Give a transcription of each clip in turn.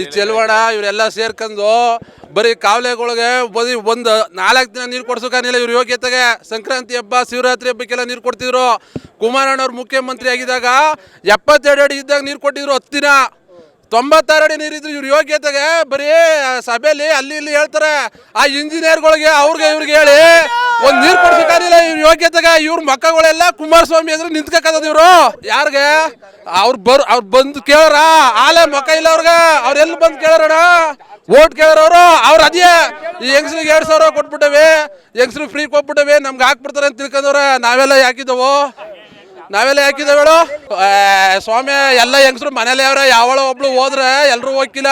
ಈ ಚೆಲ್ವಾಡ ಇವರೆಲ್ಲ ಸೇರ್ಕೊಂಡು ಬರೀ ಕಾವಲೆಗಳಿಗೆ ಬರೀ ಒಂದು ನಾಲ್ಕು ದಿನ ನೀರು ಕೊಡ್ಸೋಕಾನಿಲ್ಲ ಇವ್ರ ಯೋಗ್ಯತೆಗೆ ಸಂಕ್ರಾಂತಿ ಹಬ್ಬ ಶಿವರಾತ್ರಿ ಹಬ್ಬಕ್ಕೆಲ್ಲ ನೀರು ಕೊಡ್ತಿದ್ರು. ಕುಮಾರಣ್ಣವ್ರು ಮುಖ್ಯಮಂತ್ರಿ ಆಗಿದ್ದಾಗ ಎಪ್ಪತ್ತೆರಡು ಅಡಿ ಇದ್ದಾಗ ನೀರು ಕೊಟ್ಟಿದ್ರು ಹತ್ತು ದಿನ. ತೊಂಬತ್ತಾರು ಅಡಿ ನೀರಿದ್ರು ಇವ್ರ ಯೋಗ್ಯತೆಗೆ ಬರೀ ಸಭೆಯಲ್ಲಿ ಅಲ್ಲಿ ಇಲ್ಲಿ ಹೇಳ್ತಾರೆ. ಆ ಇಂಜಿನಿಯರ್ಗಳಿಗೆ ಅವ್ರಿಗೆ ಇವ್ರಿಗೆ ಹೇಳಿ ಒಂದ್ ನೀರ್ ಕೊಡ್ಸಕ್ಕಾಗಿಲ್ಲ ಇವ್ರ ಯೋಗ್ಯತೆಗ ಇವ್ರ ಮಕ್ಕಳೆಲ್ಲ ಕುಮಾರಸ್ವಾಮಿ ಅಂದ್ರೆ ನಿಂತ್ಕಕ್ಕದ ಇವ್ರು. ಯಾರ್ಗೆ? ಅವ್ರ ಬರ್, ಅವ್ರು ಬಂದು ಕೇಳೋರ? ಆಲೆ ಮಕ್ಕ ಇಲ್ಲ ಅವ್ರಿಗೆ. ಅವ್ರ ಎಲ್ಲಿ ಬಂದು ಕೇಳೋರಣ ಓಟ್ ಕೇಳೋರು ಅವ್ರ ಅದೇ. ಈ ಹೆಂಗಸ್ರಿಗೆ ಎರಡ್ ಸಾವಿರ ಕೊಟ್ಬಿಟ್ಟವೆ. ಹೆಂಗಸ್ರಿಗೆ ಫ್ರೀ ಕೊಟ್ಬಿಟ್ಟವೆ. ನಮ್ಗೆ ಹಾಕ್ಬಿಡ್ತಾರೆ ಅಂತ ತಿಳ್ಕೊಂಡವ್ರೆ. ನಾವೆಲ್ಲ ಯಾಕಿದ್ದವು? ನಾವೆಲ್ಲ ಯಾಕಿದ್ದೇವೆ ಹೇಳು ಸ್ವಾಮಿ, ಎಲ್ಲ ಹೆಂಗಸ್ರು ಮನೇಲಿ ಅವ್ರೆ. ಯಾವಳ ಒಬ್ಳು ಹೋದ್ರೆ ಎಲ್ರು ಹೋಗಿಲ್ಲ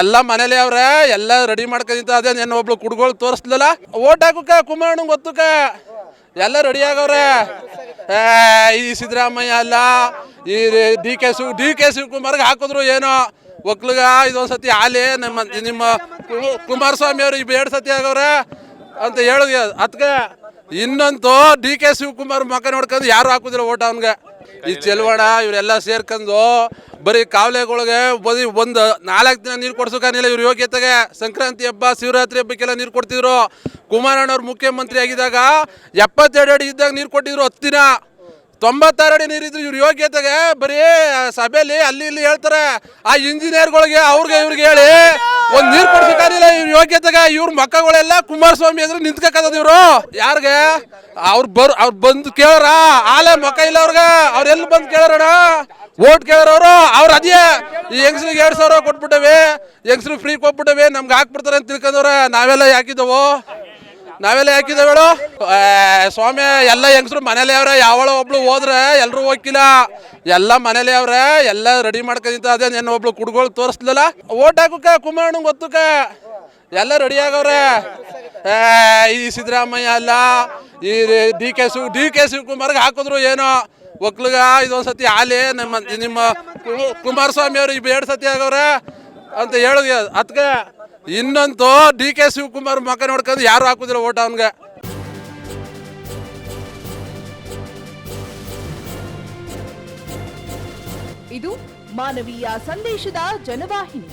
ಎಲ್ಲ ಮನೇಲಿ ಅವ್ರೆ. ಎಲ್ಲ ರೆಡಿ ಮಾಡ್ಕೊಂಡಿದ್ದ ಅದೇ ನೆನ್ನ ಒಬ್ಳು ಕುಡ್ಗಳು ತೋರಿಸ್ಲಿಲ್ಲ. ಓಟ್ ಹಾಕುಕ ಕುಮಾರಣ್ಣ ಗೊತ್ತುಕ ಎಲ್ಲ ರೆಡಿ ಆಗವ್ರೆ. ಈ ಸಿದ್ದರಾಮಯ್ಯ ಅಲ್ಲ, ಈ D K Shiv, D K ಶಿವಕುಮಾರ್ಗೆ ಹಾಕಿದ್ರು ಏನೋ. ಒಕ್ಲಗ ಇದೊಂದು ಸತಿ ಆಲಿ ನಮ್ಮ, ನಿಮ್ಮ ಕುಮಾರಸ್ವಾಮಿ ಅವರು ಎರಡು ಸತಿ ಆಗವ್ರೆ ಅಂತ ಹೇಳಿ ಅದಕ್ಕೆ ಇನ್ನಂತೂ ಡಿ ಕೆ ಶಿವಕುಮಾರ್ ಮಕ ನೋಡ್ಕೊಂಡು ಯಾರು ಹಾಕುದಿಲ್ಲ ಓಟ್ ಅವನ್ಗೆ. ಈ ಚೆಲ್ವಣ, ಇವರೆಲ್ಲ ಸೇರ್ಕೊಂಡು ಬರೀ ಕಾವಲೆಗಳಿಗೆ ಬದಿ ಒಂದು ನಾಲ್ಕು ದಿನ ನೀರು ಕೊಡ್ಸೋಕಾನಿಲ್ಲ ಇವ್ರ ಯೋಗ್ಯತೆಗೆ. ಸಂಕ್ರಾಂತಿ ಹಬ್ಬ, ಶಿವರಾತ್ರಿ ಹಬ್ಬಕ್ಕೆಲ್ಲ ನೀರು ಕೊಡ್ತಿದ್ರು. ಕುಮಾರಣ್ಣವ್ರು ಮುಖ್ಯಮಂತ್ರಿ ಆಗಿದ್ದಾಗ ಎಪ್ಪತ್ತೆರಡು ಅಡಿ ಇದ್ದಾಗ ನೀರು ಕೊಟ್ಟಿದ್ರು ಹತ್ತು ದಿನ. ತೊಂಬತ್ತಾರು ಅಡಿ ನೀರಿದ್ರು ಇವ್ರ ಯೋಗ್ಯತೆಗೆ ಬರೀ ಸಭೆಯಲ್ಲಿ ಅಲ್ಲಿ ಇಲ್ಲಿ ಹೇಳ್ತಾರೆ. ಆ ಇಂಜಿನಿಯರ್ಗಳಿಗೆ ಅವ್ರಿಗೆ ಇವ್ರಿಗೆ ಹೇಳಿ ಒಂದ್ ನೀರ್ ಕೊಡ್ಸಕ್ಕಾಗಿಲ್ಲ ಇವ್ರ ಯೋಗ್ಯತೆಗ, ಇವ್ರ ಮಕ್ಕಳೆಲ್ಲ ಕುಮಾರಸ್ವಾಮಿ ಅಂದ್ರೆ ನಿಂತ್ಕಕ್ಕದ ಇವ್ರು. ಯಾರ್ಗೆ? ಅವ್ರು ಬರ್, ಅವ್ರು ಬಂದು ಕೇಳಾರ? ಆಲೆ ಮಕ್ಕ ಇಲ್ಲ ಅವ್ರಿಗೆ. ಅವ್ರ ಎಲ್ಲಿ ಬಂದು ಕೇಳೋರಣ ಓಟ್ ಕೇಳೋರವ್ರು. ಅವ್ರ ಅದೇ ಈ ಹೆಂಗ್ಸ್ರಿಗೆ ಎರಡ್ ಸಾವಿರ ಕೊಟ್ಬಿಟ್ಟವೆ. ಹೆಂಗ್ಸ್ರಿಗೆ ಫ್ರೀ ಕೊಟ್ಬಿಟ್ಟವೆ. ನಮ್ಗೆ ಹಾಕ್ಬಿಡ್ತಾರೆ ಅಂತ ತಿಳ್ಕೊಂಡವ್ರೆ. ನಾವೆಲ್ಲ ಯಾಕಿದ್ದವು? ನಾವೆಲ್ಲ ಹಾಕಿದ್ದೇವೆ ಹೇಳು ಸ್ವಾಮಿ, ಎಲ್ಲ ಹೆಂಗಸರು ಮನೇಲಿ ಅವ್ರೆ, ಯಾವಳ ಒಬ್ಳು ಹೋದ್ರೆ ಎಲ್ಲರೂ ಹೋಗಿಲ್ಲ ಎಲ್ಲ ಮನೇಲಿ ಅವ್ರೆ, ಎಲ್ಲ ರೆಡಿ ಮಾಡ್ಕೊಂಡಿದ್ದ ಅದೇ ನೆನ್ನ ಒಬ್ಳು ಕುಡ್ಗಳು ತೋರಿಸ್ಲಿಲ್ಲ. ಓಟ್ ಹಾಕುಕ ಕುಮಾರಣ್ಣ ಗೊತ್ತುಕ ಎಲ್ಲ ರೆಡಿ ಆಗವ್ರೆ. ಈ ಸಿದ್ದರಾಮಯ್ಯ ಅಲ್ಲ, ಈ D K Shiv, D K ಶಿವಕುಮಾರ್ಗೆ ಹಾಕಿದ್ರು ಏನೋ. ಒಕ್ಲಗ ಇದೊಂದ್ಸತಿ ಆಲೆ ನಮ್ಮ, ನಿಮ್ಮ ಕುಮಾರಸ್ವಾಮಿ ಅವರು ಎರಡು ಸತಿ ಆಗವ್ರೆ ಅಂತ ಹೇಳುದು ಅದಕ್ಕೆ ಇನ್ನಂತೂ ಡಿ ಕೆ ಶಿವಕುಮಾರ್ ಮಕ ನೋಡ್ಕೊಂಡು ಯಾರು ಹಾಕುದಿಲ್ಲ ಓಟ್ ಅವನ್ಗೆ. ಇದು ಮಾನವೀಯ ಸಂದೇಶದ ಜನವಾಹಿನಿ.